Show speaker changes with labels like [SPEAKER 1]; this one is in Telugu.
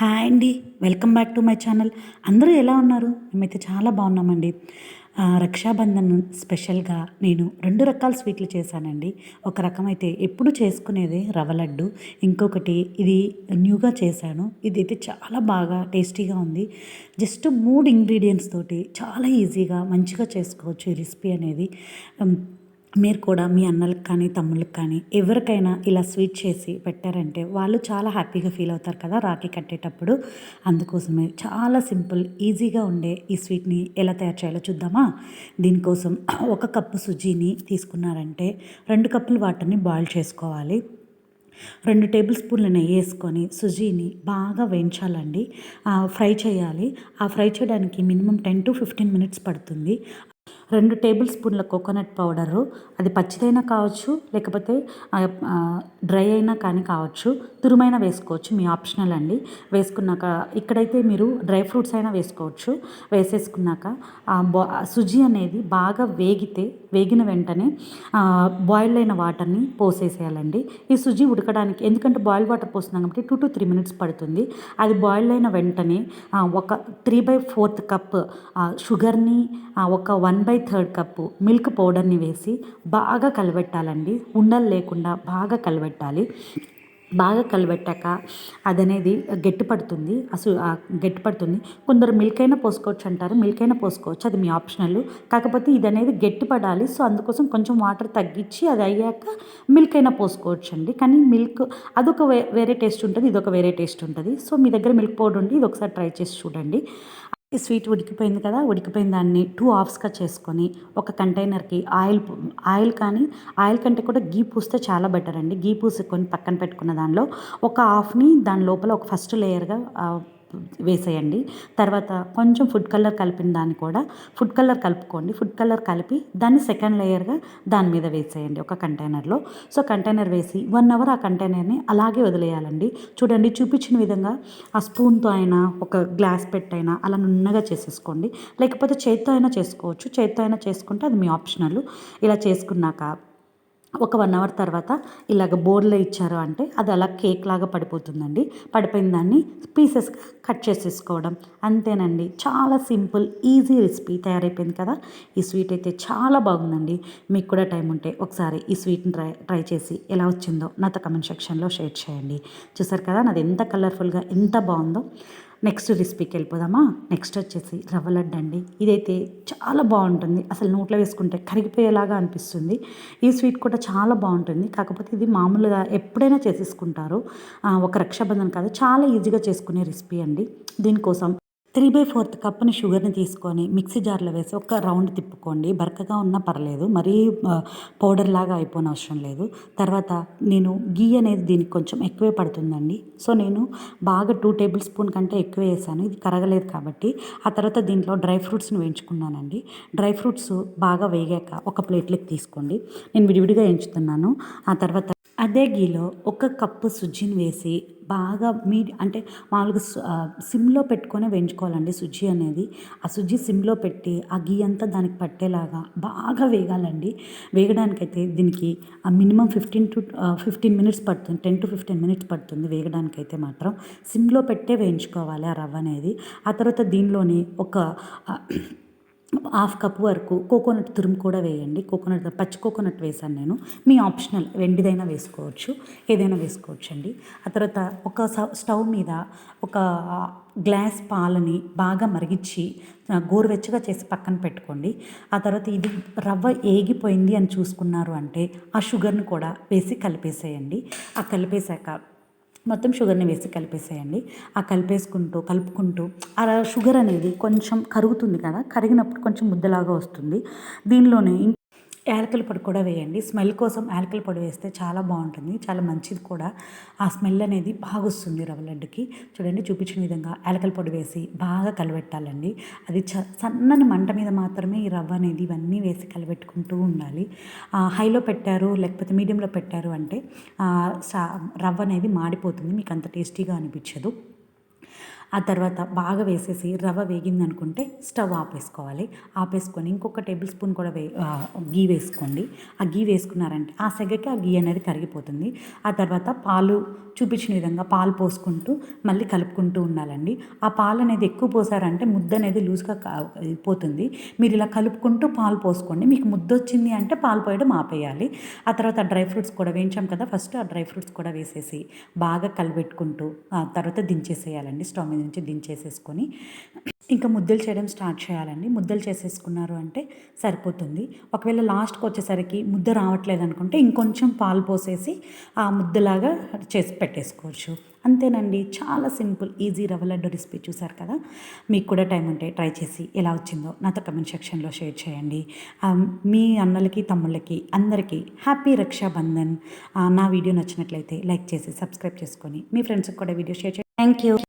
[SPEAKER 1] హాయ్ అండి. Welcome back to my channel. అందరూ ఎలా ఉన్నారు? మేమైతే చాలా బాగున్నామండి. రక్షాబంధన్ స్పెషల్గా నేను రెండు రకాల స్వీట్లు చేశానండి. ఒక రకం అయితే ఎప్పుడు చేసుకునేది రవ్వ లడ్డు. ఇంకొకటి ఇది న్యూగా చేశాను. ఇది అయితే చాలా బాగా టేస్టీగా ఉంది. జస్ట్ మూడు ఇంగ్రీడియంట్స్ తోటి చాలా ఈజీగా మంచిగా చేసుకోవచ్చు ఈ రెసిపీ అనేది. మీరు కూడా మీ అన్నలకు కానీ తమ్ముళ్ళకి కానీ ఎవరికైనా ఇలా స్వీట్ చేసి పెట్టారంటే వాళ్ళు చాలా హ్యాపీగా ఫీల్ అవుతారు కదా రాఖీ కట్టేటప్పుడు. అందుకోసమే చాలా సింపుల్ ఈజీగా ఉండే ఈ స్వీట్ని ఎలా తయారు చేయాలో చూద్దామా? దీనికోసం ఒక కప్పు సుజీని తీసుకున్నారంటే రెండు కప్పులు వాటర్ని బాయిల్ చేసుకోవాలి. రెండు టేబుల్ స్పూన్ల నెయ్యి వేసుకొని సుజీని బాగా వేయించాలండి. ఫ్రై చేయాలి. ఆ ఫ్రై చేయడానికి minimum ten to fifteen minutes పడుతుంది. రెండు టేబుల్ స్పూన్ల కోకోనట్ పౌడరు. అది పచ్చిదైనా కావచ్చు లేకపోతే డ్రై అయినా కానీ కావచ్చు. తురుమైన వేసుకోవచ్చు మీ ఆప్షనల్ అండి. వేసుకున్నాక ఇక్కడైతే మీరు డ్రై ఫ్రూట్స్ అయినా వేసుకోవచ్చు. వేసేసుకున్నాక ఆ సుజీ అనేది బాగా వేగితే వేగిన వెంటనే బాయిల్ అయిన వాటర్ని పోసేసేయాలండి. ఈ సుజీ ఉడకడానికి ఎందుకంటే బాయిల్ వాటర్ పోస్తున్నాం కాబట్టి టూ టు త్రీ మినిట్స్ పడుతుంది. అది బాయిల్ అయిన వెంటనే ఒక త్రీ బై ఫోర్త్ కప్ షుగర్ని ఒక one by third cup milk పౌడర్ని వేసి బాగా కలబెట్టాలండి. ఉండలు లేకుండా బాగా కలబెట్టాలి. బాగా కలబెట్టాక అదనేది గట్టిపడుతుంది. అసలు ఆ గట్టిపడుతుంది. కొందరు మిల్క్ అయినా పోసుకోవచ్చు అంటారు. మిల్క్ అయినా పోసుకోవచ్చు. అది మీ ఆప్షనల్ కాకపోతే ఇది అనేది గట్టిపడాలి. సో అందుకోసం కొంచెం వాటర్ తగ్గించి అది అయ్యాక మిల్క్ అయినా పోసుకోవచ్చు అండి. కానీ మిల్క్ అదొక వే వేరే టేస్ట్ ఉంటుంది. ఇదొక వేరే టేస్ట్ ఉంటుంది. సో మీ దగ్గర మిల్క్ పౌడర్ ఉండి ఇది ఒకసారి ట్రై చేసి చూడండి. ఈ స్వీట్ ఉడికిపోయింది కదా ఉడికిపోయిన దాన్ని టూ హాఫ్స్గా చేసుకొని ఒక కంటైనర్కి ఆయిల్ ఆయిల్ కానీ ఆయిల్ కంటే కూడా గీ పూస్తే చాలా బెటర్ అండి గీ పూసుకొని పక్కన పెట్టుకున్న దానిలో ఒక హాఫ్ని దాని లోపల ఒక ఫస్ట్ లేయర్గా వేసేయండి. తర్వాత కొంచెం ఫుడ్ కలర్ కలిపిన దాన్ని కూడా ఫుడ్ కలర్ కలుపుకోండి. ఫుడ్ కలర్ కలిపి దాన్ని సెకండ్ లేయర్గా దాని మీద వేసేయండి ఒక కంటైనర్లో సో కంటైనర్ వేసి వన్ అవర్ ఆ కంటైనర్ని అలాగే వదిలేయాలండి. చూడండి చూపించిన విధంగా ఆ స్పూన్తో అయినా ఒక గ్లాస్ పెట్టైనా అలా నున్నగా చేసేసుకోండి. లేకపోతే చేత్తో అయినా చేసుకోవచ్చు. చేత్తో అయినా చేసుకుంటే అది మీ ఆప్షనల్ ఇలా చేసుకున్నాక ఒక వన్ అవర్ తర్వాత ఇలాగ బోర్లో ఇచ్చారు అంటే అది అలా కేక్ లాగా పడిపోతుందండి. పడిపోయిన దాన్ని పీసెస్గా కట్ చేసేసుకోవడం అంతేనండి. చాలా సింపుల్ ఈజీ రెసిపీ తయారైపోయింది కదా. ఈ స్వీట్ అయితే చాలా బాగుందండి. మీకు కూడా టైం ఉంటే ఒకసారి ఈ స్వీట్ని ట్రై ట్రై చేసి ఎలా వచ్చిందో నాతో కమెంట్ సెక్షన్లో షేర్ చేయండి. చూసారు కదా నాది ఎంత కలర్ఫుల్గా ఎంత బాగుందో. నెక్స్ట్ రెసిపీకి వెళ్ళిపోదామా? నెక్స్ట్ వచ్చేసి రవ్వ లడ్డు అండి. ఇదైతే చాలా బాగుంటుంది. అసలు నోట్లో వేసుకుంటే కరిగిపోయేలాగా అనిపిస్తుంది. ఈ స్వీట్ కూడా చాలా బాగుంటుంది. కాకపోతే ఇది మామూలుగా ఎప్పుడైనా చేసేసుకుంటారు. ఒక రక్షాబంధన్ కాదు చాలా ఈజీగా చేసుకునే రెసిపీ అండి. దీనికోసం త్రీ బై ఫోర్త్ కప్ని షుగర్ని తీసుకొని మిక్సీ జార్లో వేసి ఒక రౌండ్ తిప్పుకోండి. బరకగా ఉన్నా పర్లేదు. మరీ పౌడర్ లాగా అయిపోయిన అవసరం లేదు. తర్వాత నేను గీ అనేది దీనికి కొంచెం ఎక్కువే పడుతుందండి. సో నేను బాగా టూ టేబుల్ స్పూన్ కంటే ఎక్కువ వేసాను. ఇది కరగలేదు కాబట్టి. ఆ తర్వాత దీంట్లో డ్రై ఫ్రూట్స్ని వేయించుకున్నానండి. డ్రై ఫ్రూట్స్ బాగా వేగాక ఒక ప్లేట్లోకి తీసుకోండి. నేను విడివిడిగా వేయించుతున్నాను. ఆ తర్వాత అదే గీలో ఒక కప్పు సుజ్జిని వేసి బాగా మీ అంటే మామూలుగా సిమ్లో పెట్టుకొని వేయించుకోవాలండి సుజ్జి అనేది. ఆ సుజ్జి సిమ్లో పెట్టి ఆ గీ అంతా దానికి పట్టేలాగా బాగా వేగాలండి. వేగడానికైతే దీనికి minimum fifteen to fifteen minutes పడుతుంది టెన్ టు ఫిఫ్టీన్ మినిట్స్ పడుతుంది వేగడానికైతే మాత్రం. సిమ్లో పెట్టే వేయించుకోవాలి ఆ రవ్వ అనేది. ఆ తర్వాత దీనిలోని ఒక హాఫ్ కప్ వరకు కోకోనట్ తురుము కూడా వేయండి. కోకోనట్ పచ్చి కోకోనట్ వేసాను నేను. మీ ఆప్షనల్ వెండిదైనా వేసుకోవచ్చు ఏదైనా వేసుకోవచ్చు అండి ఆ తర్వాత ఒక స్టవ్ మీద ఒక గ్లాస్ పాలని బాగా మరిగించి గోరువెచ్చగా చేసి పక్కన పెట్టుకోండి. ఆ తర్వాత ఇది రవ్వ ఏగిపోయింది అని చూసుకున్నారు అంటే ఆ షుగర్ని కూడా వేసి కలిపేసేయండి. ఆ కలిపేశాక మొత్తం షుగర్ని వేసి కలిపేసేయండి. ఆ కలిపేసుకుంటూ కలుపుకుంటూ ఆ షుగర్ అనేది కొంచెం కరుగుతుంది కదా కరిగినప్పుడు కొంచెం ముద్దలాగా వస్తుంది. దీనిలోనే యాలకల పొడి కూడా వేయండి. స్మెల్ కోసం యాలకల పొడి వేస్తే చాలా బాగుంటుంది. చాలా మంచిది కూడా. ఆ స్మెల్ అనేది బాగా వస్తుంది రవ్వ లడ్డుకి. చూడండి చూపించిన విధంగా యాలకల పొడి వేసి బాగా కలబెట్టాలండి. అది చ సన్నని మంట మీద మాత్రమే ఈ రవ్వ అనేది ఇవన్నీ వేసి కలబెట్టుకుంటూ ఉండాలి. హైలో పెట్టారు లేకపోతే మీడియంలో పెట్టారు అంటే సా- రవ్వ అనేది మాడిపోతుంది. మీకు అంత టేస్టీగా అనిపించదు. ఆ తర్వాత బాగా వేసేసి రవ్వ వేగింది అనుకుంటే స్టవ్ ఆపేసుకోవాలి. ఆపేసుకొని ఇంకొక టేబుల్ స్పూన్ కూడా వే గీ వేసుకోండి. ఆ గీ వేసుకున్నారంటే ఆ సెగకి ఆ గీ అనేది కరిగిపోతుంది. ఆ తర్వాత పాలు చూపించిన విధంగా పాలు పోసుకుంటూ మళ్ళీ కలుపుకుంటూ ఉండాలండి. ఆ పాలు అనేది ఎక్కువ పోసారంటే ముద్ద అనేది లూజ్గా పోతుంది మీరు ఇలా కలుపుకుంటూ పాలు పోసుకోండి. మీకు ముద్ద వచ్చింది అంటే పాలు పోయడం ఆపేయాలి. ఆ తర్వాత డ్రై ఫ్రూట్స్ కూడా వేయించాం కదా ఫస్ట్ ఆ డ్రై ఫ్రూట్స్ కూడా వేసేసి బాగా కలిపెట్టుకుంటూ ఆ తర్వాత దించేసేయాలండి స్టవ్ మీద. నుంచి దించేసేసుకొని ఇంకా ముద్దలు చేయడం స్టార్ట్ చేయాలండి. ముద్దలు చేసేసుకున్నారు అంటే సరిపోతుంది. ఒకవేళ లాస్ట్కి వచ్చేసరికి ముద్ద రావట్లేదు అనుకుంటే ఇంకొంచెం పాలు పోసేసి ఆ ముద్దలాగా చేసి పెట్టేసుకోవచ్చు. అంతేనండి. చాలా సింపుల్ ఈజీ రవ్వ లడ్డు రెసిపీ చూసారు కదా? మీకు కూడా టైం ఉంటే ట్రై చేసి ఎలా వచ్చిందో నాతో కమెంట్ సెక్షన్లో షేర్ చేయండి. మీ అన్నలకి తమ్ముళ్ళకి అందరికీ హ్యాపీ రక్షాబంధన్. నా వీడియో నచ్చినట్లయితే లైక్ చేసి సబ్స్క్రైబ్ చేసుకొని మీ ఫ్రెండ్స్కి కూడా వీడియో షేర్ చేయండి థ్యాంక్ యూ.